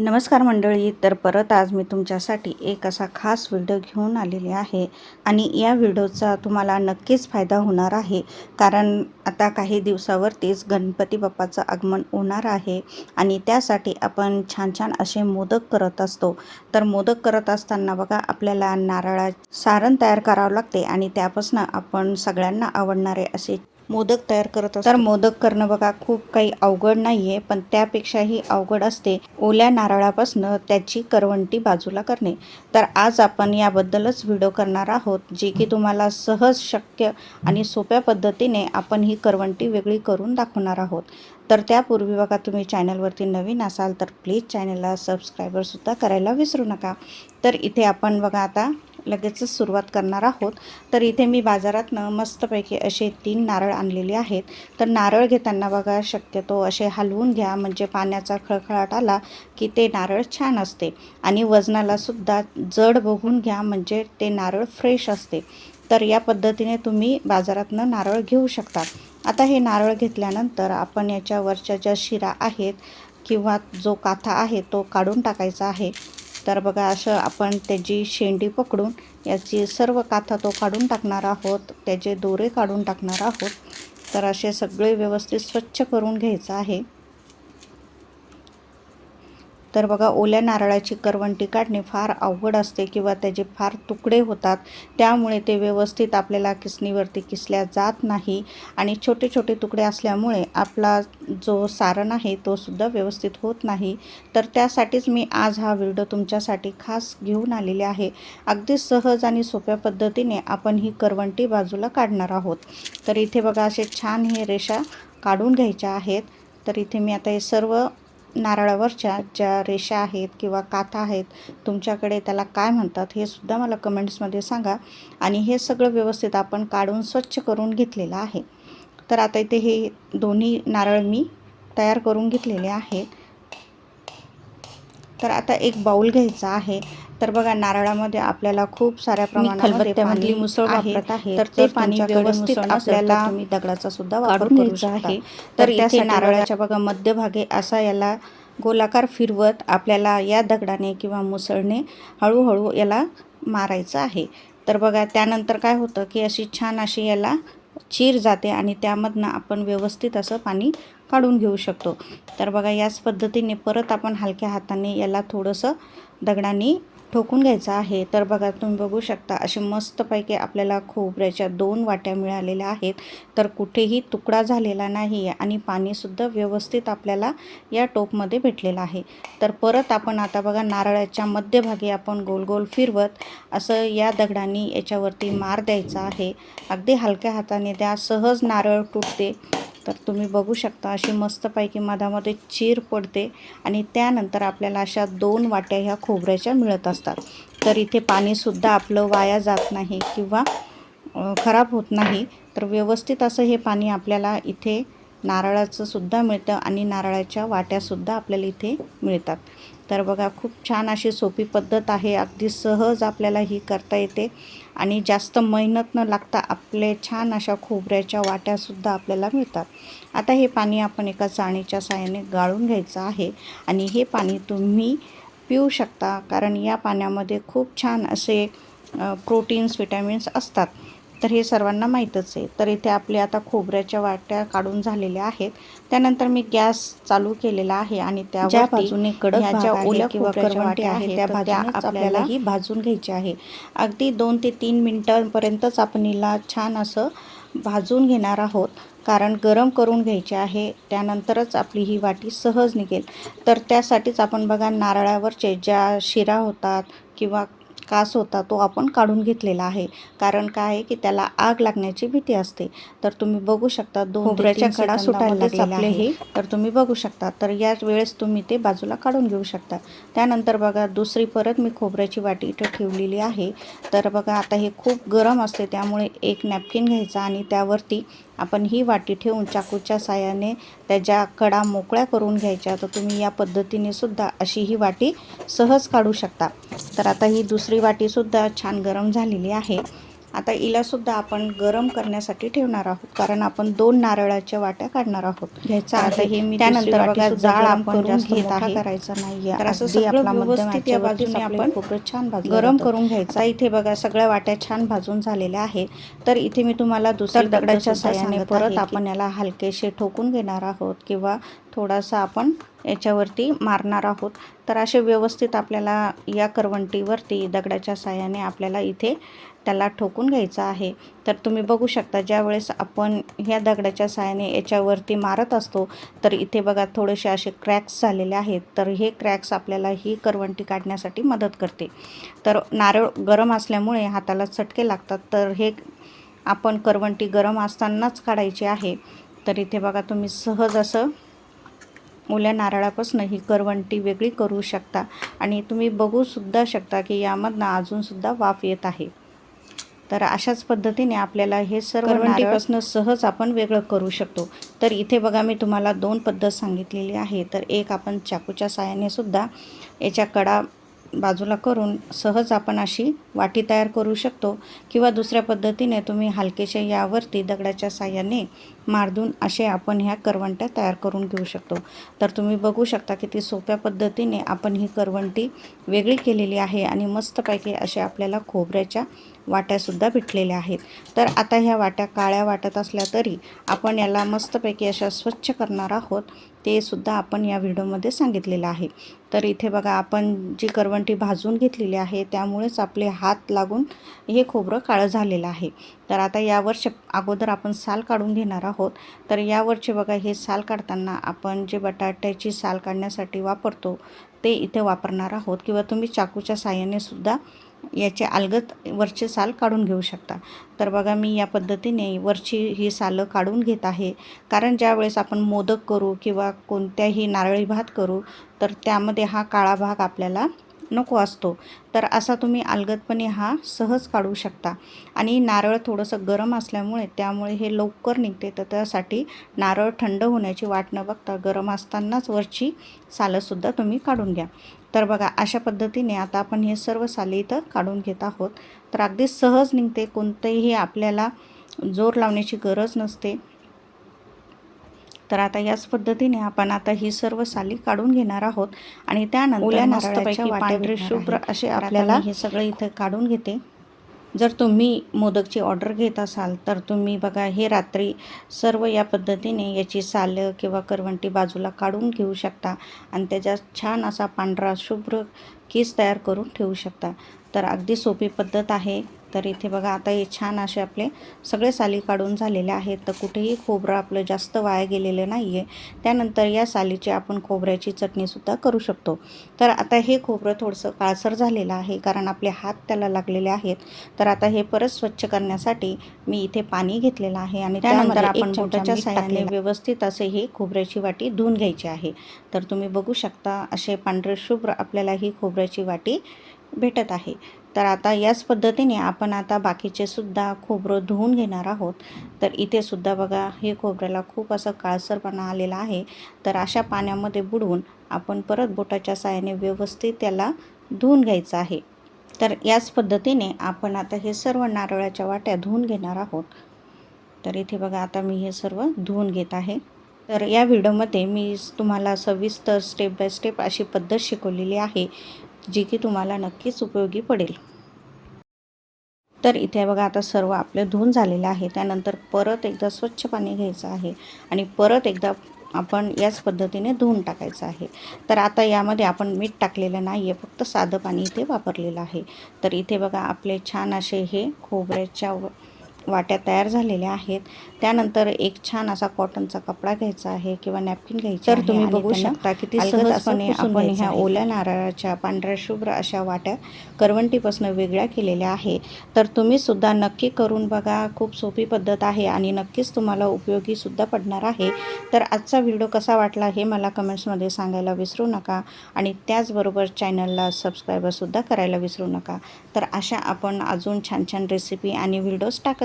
नमस्कार मंडळी तर परत आज मी तुमच्यासाठी एक असा खास व्हिडिओ घेऊन आलेले आहे आणि या व्हिडिओचा तुम्हाला नक्कीच फायदा होणार आहे कारण आता काही दिवसावरतीच गणपती बाप्पाचं आगमन होणार आहे आणि त्यासाठी आपण छान छान असे मोदक करत असतो. तर मोदक करत असताना बघा आपल्याला नारळा सारण तयार करावं लागते आणि त्यापासून आपण सगळ्यांना आवडणारे असे मोदक तयार करत असतो. तर मोदक करणं बघा खूप काही अवघड नाही आहे पण त्यापेक्षाही अवघड असते ओल्या नारळापासून त्याची करवंटी बाजूला करणे. तर आज आपण याबद्दलच व्हिडिओ करणार आहोत जे की तुम्हाला सहज शक्य आणि सोप्या पद्धतीने आपण ही करवंटी वेगळी करून दाखवणार आहोत. तर त्यापूर्वी बघा तुम्ही चॅनलवरती नवीन असाल तर प्लीज चॅनलला सबस्क्रायबरसुद्धा करायला विसरू नका. तर इथे आपण बघा आता लगेचच सुरुवात करणार आहोत. तर इथे मी बाजारातनं मस्तपैकी असे तीन नारळ आणलेले आहेत. तर नारळ घेताना बघा शक्यतो असे हलवून घ्या म्हणजे पाण्याचा खळखळाट आला की ते नारळ छान असते. आणि वजनालासुद्धा जड बघून घ्या म्हणजे ते नारळ फ्रेश असते. तर या पद्धतीने तुम्ही बाजारातनं नारळ घेऊ शकता. आता हे नारळ घेतल्यानंतर आपण याच्यावरच्या ज्या शिरा आहेत किंवा जो काथा आहे तो काढून टाकायचा आहे. तर बघा असं आपण त्याची शेंडी पकडून याची सर्व काथा तो काढून टाकणार आहोत. त्याचे दोरे काढून टाकणार आहोत. तर असे सगळे व्यवस्थित स्वच्छ करून घ्यायचं आहे. तर बघा ओल्या नारळाची करवंटी काढणे फार अवघड असते किंवा त्याचे फार तुकडे होतात. त्यामुळे ते व्यवस्थित आपल्याला किसणीवरती किसल्या जात नाही आणि छोटे छोटे तुकडे असल्यामुळे आपला जो सारण आहे तो सुद्धा व्यवस्थित होत नाही. तर त्यासाठीच मी आज हा व्हिडिओ तुमच्यासाठी खास घेऊन आलेले आहे. अगदी सहज आणि सोप्या पद्धतीने आपण ही करवंटी बाजूला काढणार आहोत. तर इथे बघा असे छान हे रेषा काढून घ्यायच्या आहेत. तर इथे मी आता हे सर्व नारळावरच्या ज्या रेषा आहेत किंवा काथा आहेत तुमच्याकडे त्याला काय म्हणतात हे सुद्धा मला कमेंट्समध्ये सांगा. आणि हे सगळं व्यवस्थित आपण काढून स्वच्छ करून घेतलेलं आहे. तर आता इथे हे दोन्ही नारळ मी तयार करून घेतलेले आहेत. तर आता एक बाऊल घ्यायचा आहे. तर बघा नारळामध्ये आपल्याला खूप साऱ्या प्रमाणामध्ये मुसळ वापरत आहे. तर ते पाणी व्यवस्थित आपल्याला तुम्ही दगडाचा सुद्धा वापर काढून करू घ्यायचा शकता. आहे. तर इथे नारळाच्या बघा मध्यभागी असा याला गोलाकार फिरवत आपल्याला या दगडाने किंवा मुसळने हळूहळू याला मारायचं आहे. तर बघा त्यानंतर काय होतं की अशी छान अशी याला चीर जाते आणि त्यामधनं आपण व्यवस्थित असं पाणी काढून घेऊ शकतो. तर बघा याच पद्धतीने परत आपण हलक्या हाताने याला थोडंसं दगडाने ठोकून घ्यायचं आहे. तर बघा तुम्ही बघू शकता असे मस्तपैकी आपल्याला खोबऱ्याच्या दोन वाट्या मिळालेल्या आहेत. तर कुठेही तुकडा झालेला नाही आहे आणि पाणीसुद्धा व्यवस्थित आपल्याला या टोपमध्ये भेटलेलं आहे. तर परत आपण आता बघा नारळाच्या मध्यभागी आपण गोल गोल फिरवत असं या दगडांनी याच्यावरती मार द्यायचा आहे. अगदी हलक्या हाताने त्या सहज नारळ तुटते. तर तुम्ही बघू शकता अशी मस्तपैकी मधामध्ये चीर पडते आणि त्यानंतर आपल्याला अशा दोन वाट्या ह्या खोबऱ्याच्या मिळत असतात. तर इथे पाणीसुद्धा आपलं वाया जात नाही किंवा खराब होत नाही. तर व्यवस्थित असं हे पाणी आपल्याला इथे नारळाचं सुद्धा मिळतं आणि नारळाच्या वाट्यासुद्धा आपल्याला इथे मिळतात. तर बघा खूप छान अशी सोपी पद्धत आहे. अगदी सहज आपल्याला ही करता येते. आणि जास्त मेहनत न लागता आपले छान अशा खोबऱ्याच्या वाट्यासुद्धा आपल्याला मिळतात. आता हे पाणी आपण एका चाणीच्या साहाय्याने गाळून घ्यायचं आहे. आणि हे पाणी तुम्ही पिऊ शकता कारण या पाण्यामध्ये खूप छान असे प्रोटीन्स विटॅमिन्स असतात. तर हे सर्वांना माहीतच आहे. तर इथे आपले आता खोबऱ्याच्या वाट्या काढून झालेल्या आहेत. त्यानंतर मी गॅस चालू केलेला आहे आणि त्या ज्या बाजूने कडक ज्या ओल्या किंवा वाट्या आहे आहेत, त्या आपल्याला ही भाजून घ्यायची आहे. अगदी दोन ते तीन मिनटांपर्यंतच आपण हिला छान असं भाजून घेणार आहोत. कारण गरम करून घ्यायचे आहे त्यानंतरच आपली ही वाटी सहज निघेल. तर त्यासाठीच आपण बघा नारळावरचे ज्या शिरा होतात किंवा कास होता तो आपण काढून घेतलेला आहे. कारण काय आहे की त्याला आग लागण्याची भीती असते. तर तुम्ही बघू शकता दोन खोबऱ्याच्या कडा सुटायला आपले आहे. हे तर तुम्ही बघू शकता. तर या वेळेस तुम्ही ते बाजूला काढून घेऊ शकता. त्यानंतर बघा दुसरी परत मी खोबऱ्याची वाटी इथं ठेवलेली आहे. तर बघा आता हे खूप गरम असते. त्यामुळे एक नॅपकिन घ्यायचा आणि त्यावरती आपण ही वाटी ठेवून चाकूच्या साह्याने त्याच्या कडा मोकळ्या करून घ्यायच्या. तर तुम्ही या पद्धतीने सुद्धा अशी ही वाटी सहज काढू शकता. तर आता ही दुसरी वाटीसुद्धा छान गरम झालेली आहे. आता हिलासुद्धा आपण गरम करण्यासाठी ठेवणार आहोत. कारण आपण दोन नारळाच्या वाट्या काढणार आहोत. घ्यायचा आता हे मी त्यानंतर बघा जाळ आपण जास्त आहे. करायचा नाहीये. तर असं सगळं व्यवस्थित या बाजूने आपण छान गरम करून घ्यायचं. इथे बघा सगळ्या वाट्या छान भाजून झालेल्या आहेत. तर इथे मी तुम्हाला दुसऱ्या दगडाच्या साह्याने परत आपण याला हलकेसे ठोकून घेणार आहोत किंवा थोडासा आपण याच्यावरती मारणार आहोत. तर असे व्यवस्थित आपल्याला या करवंटीवरती दगडाच्या साह्याने आपल्याला इथे त्याला ठोकून घ्यायचं आहे. तर तुम्ही बघू शकता ज्यावेळेस आपण ह्या दगडाच्या साह्याने याच्यावरती मारत असतो तर इथे बघा थोडेसे असे क्रॅक्स झालेले आहेत. तर हे क्रॅक्स आपल्याला ही करवंटी काढण्यासाठी मदत करते. तर नारळ गरम असल्यामुळे हाताला चटके लागतात. तर हे आपण करवंटी गरम असतानाच काढायची आहे. तर इथे बघा तुम्ही सहज असं ओल्या नारळापासून ही करवंटी वेगळी करू शकता. आणि तुम्ही बघूसुद्धा शकता की यामधनं अजूनसुद्धा वाफ येत आहे. तर अशाच पद्धतीने आपल्याला हे सर्व करवंटीपासून सहज आपण वेगळं करू शकतो. तर इथे बघा मी तुम्हाला दोन पद्धत सांगितलेली आहे. तर एक आपण चाकूच्या साहाय्याने सुद्धा याच्या कडा बाजूला करून सहज आपण अशी वाटी तयार करू शकतो. किंवा दुसऱ्या पद्धतीने तुम्ही हलकेशा यावरती दगडाच्या साह्याने मारदून असे आपण ह्या करवंट्या तयार करून घेऊ शकतो. तर तुम्ही बघू शकता किती सोप्या पद्धतीने आपण ही करवंटी वेगळी केलेली आहे आणि मस्तपैकी अशा आपल्याला खोबऱ्याच्या वाट्यासुद्धा भेटलेल्या आहेत. तर आता ह्या वाट्या काळ्या वाटत असल्या तरी आपण याला मस्तपैकी अशा स्वच्छ करणार आहोत ते सुद्धा आपण या व्हिडिओमध्ये सांगितलेलं आहे. तर इथे बघा आपण जी करवंटी भाजून घेतलेली आहे त्यामुळेच आपले हात लागून हे खोबरं काळं झालेलं आहे. तर आता यावर शक अगोदर आपण साल काढून घेणार आहोत. तर यावरचे बघा हे साल काढताना आपण जे बटाट्याची साल काढण्यासाठी वापरतो ते इथे वापरणार आहोत. किंवा तुम्ही चाकूच्या साह्याने सुद्धा याचे अलगत वरचे साल काढून घेऊ शकता. तर बघा मी या पद्धतीने वरची ही सालं काढून घेत आहे. कारण ज्यावेळेस आपण मोदक करू किंवा कोणत्याही नारळी भात करू तर त्यामध्ये हा काळा भाग आपल्याला नको असतो. तर असा तुम्ही अलगदपणे हा सहज काढू शकता. आणि नारळ थोडंसं गरम असल्यामुळे त्यामुळे हे लवकर निघते. तर त्यासाठी नारळ थंड होण्याची वाट न बघता गरम असतानाच वरची सालंसुद्धा तुम्ही काढून घ्या. तर बघा अशा पद्धतीने आता आपण हे सर्व साले इथं काढून घेत आहोत. तर अगदी सहज निघते. कोणतंही आपल्याला जोर लावण्याची गरज नसते. तर आता याच पद्धतीने आपण आता ही सर्व साली काढून घेणार आहोत आणि त्यानंतर नारळाच्या पांढरे शुभ्र असे आपल्याला हे सगळं इथं काढून घेते. जर तुम्ही मोदकची ऑर्डर घेत असाल तर तुम्ही बघा हे रात्री सर्व या पद्धतीने याची सालं किंवा करवंटी बाजूला काढून घेऊ शकता आणि त्याच्यात छान असा पांढरा शुभ्र केस तयार करून ठेवू शकता. तर अगदी सोपी पद्धत आहे. तर इथे बघा आता हे छान असे आपले सगळे साली काढून झालेले आहेत. तर कुठेही खोबरं आपलं जास्त वाया गेलेलं नाही आहे त्यानंतर या सालीची आपण खोबऱ्याची चटणीसुद्धा करू शकतो. तर आता हे खोबरं थोडंसं काळसर झालेलं आहे कारण आपले हात त्याला लागलेले आहेत. तर आता हे परत स्वच्छ करण्यासाठी मी इथे पाणी घेतलेलं आहे आणि त्यानंतर आपण बोटाच्या साह्याने व्यवस्थित असे हे खोबऱ्याची वाटी धुवून घ्यायची आहे. तर तुम्ही बघू शकता असे पांढरे शुभ्र आपल्याला ही खोबऱ्याची वाटी भेटत आहे. तर आता याच पद्धतीने आपण आता बाकीचे सुद्धा खोबरं धुवून घेणार आहोत. तर इथे सुद्धा बघा हे खोबऱ्याला खूप असं काळसरपणा आलेला आहे. तर अशा पाण्यामध्ये बुडवून आपण परत बोटाच्या साहाय्याने व्यवस्थित त्याला धुवून घ्यायचं आहे. तर याच पद्धतीने आपण आता हे सर्व नारळाच्या वाट्या धुवून घेणार आहोत. तर इथे बघा आता मी हे सर्व धुवून घेत आहे. तर या व्हिडिओमध्ये मी तुम्हाला सविस्तर स्टेप बाय स्टेप अशी पद्धत शिकवलेली आहे. जी की तुम्हाला नक्कीच उपयोगी पडेल. तर इथे बघा आता सर्व आपले धुवून झालेलं आहे. त्यानंतर परत एकदा स्वच्छ पाणी घ्यायचं आहे आणि परत एकदा आपण याच पद्धतीने धुवून टाकायचं आहे. तर आता यामध्ये आपण मीठ टाकलेलं नाही आहे फक्त साधं पाणी इथे वापरलेलं आहे. तर इथे बघा आपले छान असे हे खोबऱ्याच्या वाट्या तयार झालेल्या आहेत. त्यानंतर एक छान असा कॉटनचा कपडा घ्यायचा आहे किंवा नॅपकिन घ्यायची तर तुम्ही बघू शकता किती सहजपणे आपण ह्या ओल्या नारळाच्या पांढऱ्या शुभ्र अशा वाट्या करवंटीपासून वेगळ्या केलेल्या आहे. तर तुम्ही सुद्धा नक्की करून बघा. खूप सोपी पद्धत आहे आणि नक्कीच तुम्हाला उपयोगी सुद्धा पडणार आहे. तर आजचा व्हिडिओ कसा वाटला हे मला कमेंट्समध्ये सांगायला विसरू नका आणि त्याचबरोबर चॅनलला सबस्क्राईबरसुद्धा करायला विसरू नका. तर अशा आपण अजून छान छान रेसिपी आणि व्हिडिओज टाकत